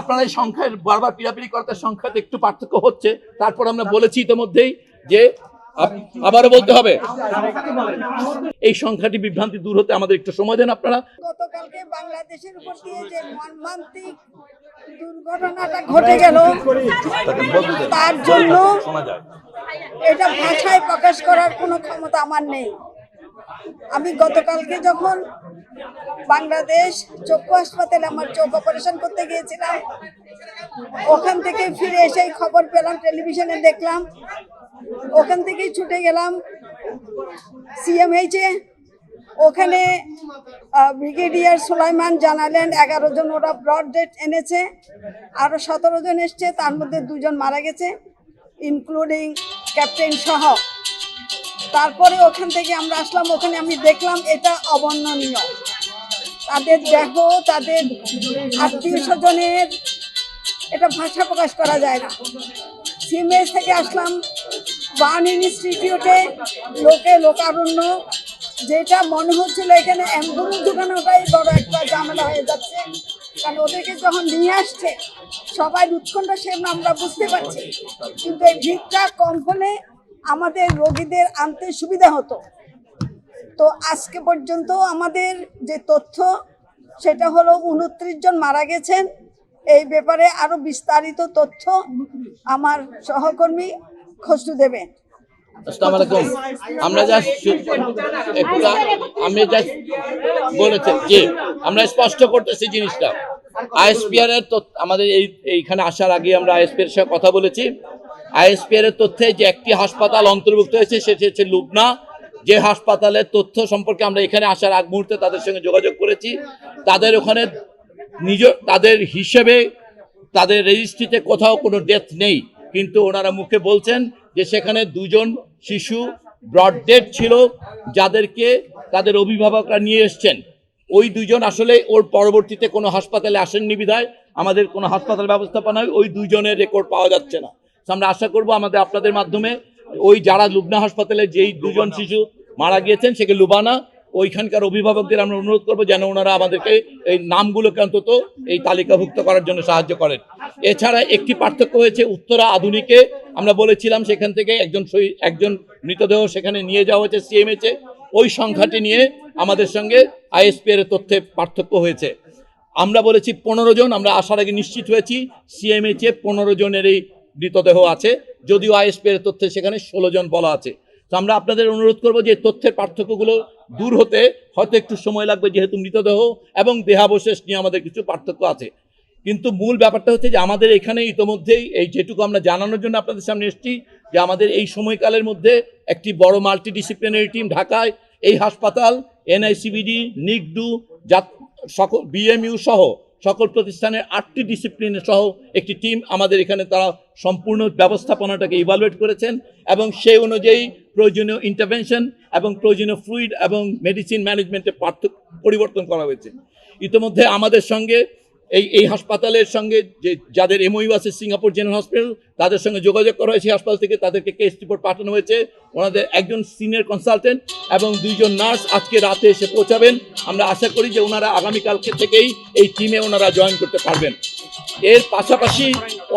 আপনারা এই সংখ্যার বারবার পিড়াপিড়ি করতে সংখ্যাতে একটু পার্থক্য হচ্ছে। তারপর আমরা বলেছি ইতিমধ্যেই যে আবারও বলতে হবে, এই সংখ্যাটি বিভ্রান্তি দূর হতে আমাদের একটু সময় দেন আপনারা। গতকালকে বাংলাদেশের উপর দিয়ে যে মর্মান্তিক দুর্ঘটনাটা ঘটে গেল, তার জন্য এটা ভাষায় প্রকাশ করার কোনো ক্ষমতা আমার নেই। আমি গতকালকে যখন বাংলাদেশ চক্ষু হাসপাতালে আমার চোখ অপারেশন করতে গিয়েছিলাম। ওখান থেকে ফিরে এসে খবর পেলাম, টেলিভিশনে দেখলাম। ওখান থেকেই ছুটে গেলাম সিএমএইচে। ওখানে ব্রিগেডিয়ার সুলাইমান জানালেন, এগারো জন ওরা ব্রড ডেট এনেছে আরও সতেরো জন এসছে, তার মধ্যে দুজন মারা গেছে ইনক্লুডিং ক্যাপ্টেন সহ। তারপরে ওখান থেকে আমরা আসলাম, ওখানে আমি দেখলাম এটা অবর্ণনীয়। তাদের দেহ, তাদের আত্মীয় স্বজনের, এটা ভাষা প্রকাশ করা যায় না। সিমেজ থেকে আসলাম, বার্ন ইনস্টিটিউটে লোকে লোকারণ্য, যেটা মনে হচ্ছিল এখানে অ্যাম্বুলেন্স ঢুকানোটাই বড় একটা ঝামেলা হয়ে যাচ্ছে। কারণ ওদেরকে যখন নিয়ে আসছে সবাই উৎকণ্ঠা সে আমরা বুঝতে পারছি। কিন্তু এই ভিড়টা কম হলে আমাদের রোগীদের আনতে সুবিধা হতো। তো আজকে পর্যন্ত আমাদের যে তথ্য, সেটা হলো উনত্রিশ জন মারা গেছেন। এই ব্যাপারে আরও বিস্তারিত তথ্য আমার সহকর্মী খসরু দেবে আমরা যা আমি বলেছি যে আমরা স্পষ্ট করতেছি জিনিসটা। আইএসপিআর এর আমাদের এই এইখানে আসার আগে আমরা আইএসপিআর সাথে কথা বলেছি। আইএসপিআর এর তথ্যে যে একটি হাসপাতাল অন্তর্ভুক্ত হয়েছে, সেটি হচ্ছে লুবনা। যে হাসপাতালের তথ্য সম্পর্কে আমরা এখানে আসার আগ মুহূর্তে তাদের সঙ্গে যোগাযোগ করেছি। তাদের ওখানে নিজ, তাদের হিসেবে তাদের রেজিস্ট্রিতে কোথাও কোনো ডেথ নেই। কিন্তু ওনারা মুখে বলছেন যে সেখানে দুজন শিশু ব্রড ডেড ছিল, যাদেরকে তাদের অভিভাবকরা নিয়ে এসছেন। ওই দুজন আসলে ওর পরবর্তীতে কোনো হাসপাতালে আসেননি বিধায়, আমাদের কোনো হাসপাতাল ব্যবস্থাপনায় ওই দুজনের রেকর্ড পাওয়া যাচ্ছে না। আমরা আশা করব আমাদের আপনাদের মাধ্যমে ওই যারা লুবনা হাসপাতালে যেই দুজন শিশু মারা গিয়েছেন সেকে লুবানা ওইখানকার অভিভাবকদের আমরা অনুরোধ করব যেন ওনারা আমাদেরকে এই নামগুলোকে অন্তত এই তালিকাভুক্ত করার জন্য সাহায্য করেন। এছাড়া একটি পার্থক্য হয়েছে উত্তরা আধুনিকে আমরা বলেছিলাম সেখান থেকে একজন একজন মৃতদেহ সেখানে নিয়ে যাওয়া হয়েছে সিএমএচে ওই সংখ্যাটি নিয়ে আমাদের সঙ্গে আইএসপি এর তথ্যে পার্থক্য হয়েছে। আমরা বলেছি পনেরো জন আমরা আসার আগে নিশ্চিত হয়েছি সিএমএচে পনেরো জনের এই মৃতদেহ আছে, যদিও আইএসপি এর তথ্যে সেখানে ষোলো জন বলা আছে। তো আমরা আপনাদের অনুরোধ করব যে তথ্যের পার্থক্যগুলো দূর হতে, হয়তো একটু সময় লাগবে যেহেতু মৃতদেহ এবং দেহাবশেষ নিয়ে আমাদের কিছু পার্থক্য আছে। কিন্তু মূল ব্যাপারটা হচ্ছে যে আমাদের এখানে ইতোমধ্যেই এই যেটুকু আমরা জানানোর জন্য আপনাদের সামনে এসেছি, যে আমাদের এই সময়কালের মধ্যে একটি বড় মাল্টি ডিসিপ্লিনারি টিম ঢাকায়, এই হাসপাতাল, এনআইসিবিডি, নিগডু সকল বিএমইউ সহ সকল প্রতিষ্ঠানের আটটি ডিসিপ্লিনের সহ একটি টিম আমাদের এখানে তারা সম্পূর্ণ ব্যবস্থাপনাটাকে ইভালুয়েট করেছেন এবং সেই অনুযায়ী প্রয়োজনীয় ইন্টারভেনশন এবং প্রয়োজনীয় ফ্লুইড এবং মেডিসিন ম্যানেজমেন্টে পার্থক্য পরিবর্তন করা হয়েছে। ইতিমধ্যে আমাদের সঙ্গে এই এই হাসপাতালের সঙ্গে যে, যাদের এমওইউ আছে সিঙ্গাপুর জেনারেল হসপিটাল তাদের সঙ্গে যোগাযোগ করা হয়েছে হাসপাতাল থেকে, তাদেরকে কেস রিপোর্ট পাঠানো হয়েছে। ওনাদের একজন সিনিয়র কনসালটেন্ট এবং দুইজন নার্স আজকে রাতে এসে পৌঁছাবেন। আমরা আশা করি যে ওনারা আগামীকালকে থেকেই এই টিমে ওনারা জয়েন করতে পারবেন। এর পাশাপাশি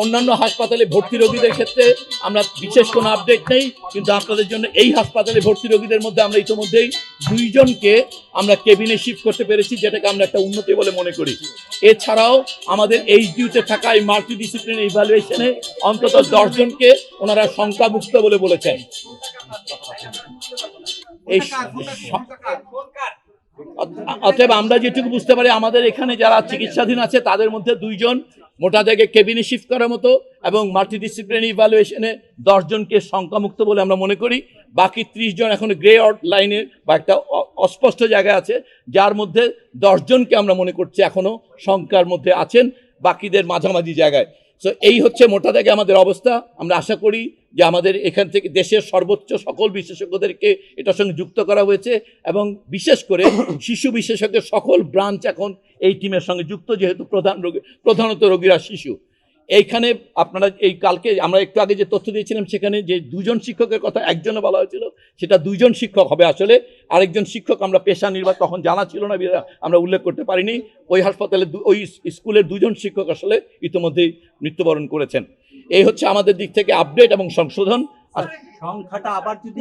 অন্যান্য হাসপাতালে ভর্তি রোগীদের ক্ষেত্রে আমরা বিশেষ কোনো আপডেট নেই, কিন্তু আপনাদের জন্য এই হাসপাতালে ভর্তি রোগীদের মধ্যে আমরা ইতিমধ্যেই দুইজনকে আমরা কেবিনে শিফট করতে পেরেছি, যেটাকে আমরা একটা উন্নতি বলে মনে করি। এছাড়াও আমাদের এই ডিউতে থাকা এই মাল্টি ডিসিপ্লিন ইভ্যালুয়েশনে অন্তত দশজনকে ওনারা শঙ্কামুক্ত বলে বলেছেন। এই অতএব আমরা যেটুকু বুঝতে পারি, আমাদের এখানে যারা চিকিৎসাধীন আছে, তাদের মধ্যে দুইজন মোটা জায়গায় কেবিনে শিফট করার মতো এবং মাল্টি মাল্টিডিসিপ্লিনারি ইভ্যালুয়েশনে দশজনকে শঙ্কামুক্ত বলে আমরা মনে করি। বাকি ত্রিশ জন এখন গ্রে আউট লাইনে বা একটা অস্পষ্ট জায়গায় আছে, যার মধ্যে দশজনকে আমরা মনে করছি এখনও শঙ্কার মধ্যে আছেন, বাকিদের মাঝামাঝি জায়গায়। সো এই হচ্ছে মোটা দাগে আমাদের অবস্থা। আমরা আশা করি যে আমাদের এখান থেকে দেশের সর্বোচ্চ সকল বিশেষজ্ঞদেরকে এটার সঙ্গে যুক্ত করা হয়েছে এবং বিশেষ করে শিশু বিশেষজ্ঞের সকল ব্রাঞ্চ এখন এই টিমের সঙ্গে যুক্ত যেহেতু প্রধান রোগী প্রধানত রোগীরা শিশু। এইখানে আপনারা এই কালকে আমরা একটু আগে যে তথ্য দিয়েছিলাম সেখানে যে দুজন শিক্ষকের কথা একজনে বলা হয়েছিল সেটা দুইজন শিক্ষক হবে আসলে। আরেকজন শিক্ষক আমরা পেশা নির্বাহ তখন জানা ছিল না আমরা উল্লেখ করতে পারিনি। ওই হাসপাতালে ওই স্কুলের দুজন শিক্ষক আসলে ইতিমধ্যেই মৃত্যুবরণ করেছেন। এই হচ্ছে আমাদের দিক থেকে আপডেট এবং সংশোধন। আর সংখ্যাটা আবার যদি।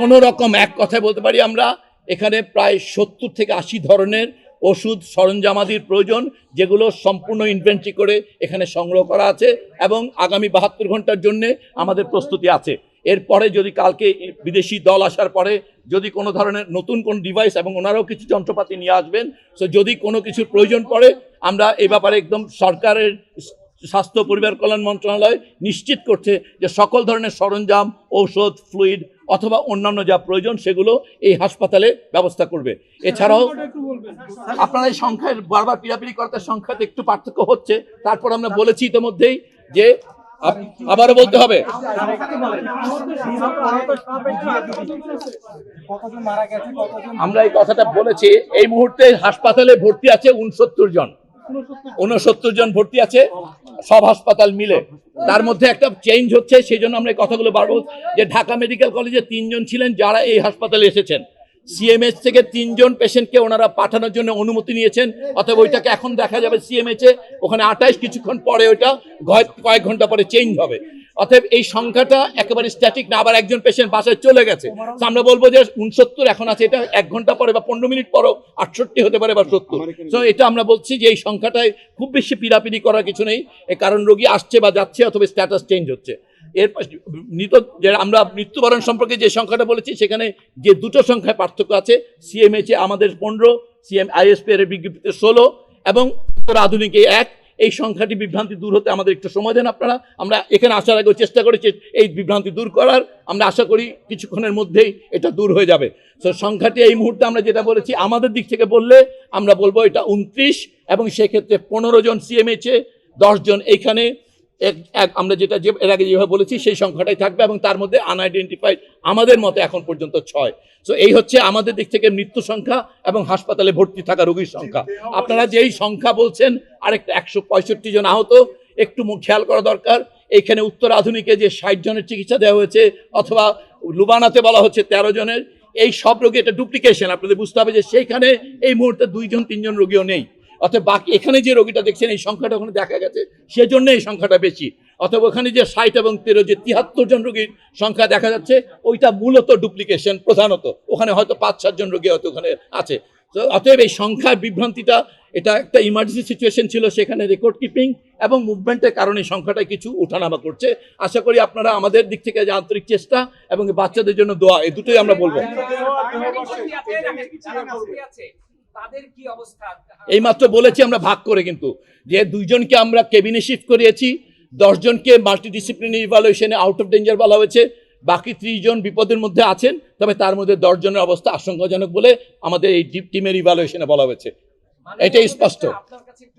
কোনো রকম এক কথায় বলতে পারি আমরা এখানে প্রায় সত্তর থেকে আশি ধরনের ওষুধ সরঞ্জামাদির প্রয়োজন, যেগুলো সম্পূর্ণ ইনভেন্ট্রি করে এখানে সংগ্রহ করা আছে এবং আগামী বাহাত্তর ঘণ্টার জন্য আমাদের প্রস্তুতি আছে। এরপরে যদি কালকে বিদেশি দল আসার পরে যদি কোনো ধরনের নতুন কোন ডিভাইস এবং ওনারাও কিছু যন্ত্রপাতি নিয়ে আসবেন সো যদি কোনো কিছুর প্রয়োজন পড়ে, আমরা এ ব্যাপারে একদম সরকারের স্বাস্থ্য পরিবার কল্যাণ মন্ত্রণালয় নিশ্চিত করছে যে সকল ধরনের সরঞ্জাম, ঔষধ ফ্লুইড অথবা অন্যান্য যা প্রয়োজন সেগুলো এই হাসপাতালে ব্যবস্থা করবে। এছাড়াও আপনারা এই সংখ্যার বারবার পিড়াপিড়ি করাতে সংখ্যাতে একটু পার্থক্য হচ্ছে। তারপর আমরা বলেছি ইতিমধ্যেই যে আবারও বলতে হবে। আমরা এই কথাটা বলেছি এই মুহূর্তে হাসপাতালে ভর্তি আছে উনসত্তর জন। উনসত্তর জন ভর্তি আছে, সব হাসপাতাল মিলে। তার মধ্যে একটা চেঞ্জ হচ্ছে, সেই জন্য আমরা এই কথাগুলো বারবার যে ঢাকা মেডিকেল কলেজে তিনজন ছিলেন যারা এই হাসপাতালে এসেছেন। সিএমএইচ থেকে তিনজন পেশেন্টকে ওনারা পাঠানোর জন্য অনুমতি নিয়েছেন অতএব ওইটাকে এখন দেখা যাবে সিএমএইচ এ। ওখানে আঠাইশ কিছুক্ষণ পরে ওইটা কয়েক- কয়েক ঘণ্টা পরে চেঞ্জ হবে। অতএব এই সংখ্যাটা একেবারে স্ট্যাটিক না আবার একজন পেশেন্ট বাসায় চলে গেছে। আমরা বলব যে উনসত্তর এখন আছে এটা এক ঘণ্টা পরে বা পনেরো মিনিট পরও আটষট্টি হতে পারে বা সত্তর। তো এটা আমরা বলছি যে এই সংখ্যাটায় খুব বেশি পিড়াপিড়ি করার কিছু নেই। এ কারণ রোগী আসছে বা যাচ্ছে অথবা স্ট্যাটাস চেঞ্জ হচ্ছে। এর মৃত যে আমরা মৃত্যুবরণ সম্পর্কে যে সংখ্যাটা বলেছি, সেখানে যে দুটো সংখ্যায় পার্থক্য আছে সিএমএইচ আমাদের পনেরো সিএম আইএসপি এর বিজ্ঞপ্তিতে ষোলো, এবং আধুনিক এই এক। এই সংখ্যাটি বিভ্রান্তি দূর হতে আমাদের একটু সময় দেন আপনারা। আমরা এখানে আসার আগে চেষ্টা করেছি এই বিভ্রান্তি দূর করার। আমরা আশা করি কিছুক্ষণের মধ্যেই এটা দূর হয়ে যাবে। তো সংখ্যাটি এই মুহূর্তে আমরা যেটা বলেছি, আমাদের দিক থেকে বললে আমরা বলব এটা উনত্রিশ, এবং সেক্ষেত্রে পনেরো জন সিএমএইচে দশজন এইখানে এক- আমরা যেটা যে, এর আগে যেভাবে বলেছি, সেই সংখ্যাটাই থাকবে এবং তার মধ্যে আনআইডেন্টিফাইড আমাদের মতে এখন পর্যন্ত ছয়। সো এই হচ্ছে আমাদের দিক থেকে মৃত্যু সংখ্যা এবং হাসপাতালে ভর্তি থাকা রোগীর সংখ্যা। আপনারা যেই সংখ্যা বলছেন, আরেকটা একশো পঁয়ষট্টি জন আহত, একটু খেয়াল করা দরকার। এইখানে উত্তর আধুনিকে যে ষাট জনের চিকিৎসা দেওয়া হয়েছে, অথবা লুবানাতে বলা হচ্ছে তেরো জনের, এই সব রোগী এটা ডুপ্লিকেশন আপনাদের বুঝতে হবে যে সেইখানে এই মুহূর্তে দুইজন, তিনজন রোগীও নেই। অর্থাৎ বাকি এখানে যে রোগীটা দেখছেন এই সংখ্যাটা ওখানে দেখা গেছে সেজন্য এই সংখ্যাটা বেশি অথবা ওখানে যে ষাট এবং তেরো যে তিয়াত্তর জন রোগীর সংখ্যা দেখা যাচ্ছে ওইটা মূলত ডুপ্লিকেশন প্রধানত ওখানে হয়তো পাঁচ সাতজন রোগী হয়তো ওখানে আছে তো অতএব এই সংখ্যার বিভ্রান্তিটা এটা একটা ইমার্জেন্সি সিচুয়েশন ছিল সেখানে রেকর্ড কিপিং এবং মুভমেন্টের কারণে সংখ্যাটা কিছু ওঠানামা করছে আশা করি আপনারা আমাদের দিক থেকে যে আন্তরিক চেষ্টা এবং বাচ্চাদের জন্য দোয়া এই দুটোই আমরা বলব তাদের মাত্র বলেছি আমরা ভাগ করে কিন্তু। যে দুইজনকে আমরা কেবিনে শিফট করিয়েছি দশজনকে মাল্টিডিসিপ্লিনারি ইভালুয়েশনে আউট অফ ডেঞ্জার বলা হয়েছে বাকি ত্রিশজন বিপদের মধ্যে আছেন তবে তার মধ্যে দশজনের অবস্থা আশঙ্কাজনক বলে আমাদের এই টিমের ইভালুয়েশনে বলা হয়েছে। এটাই স্পষ্ট।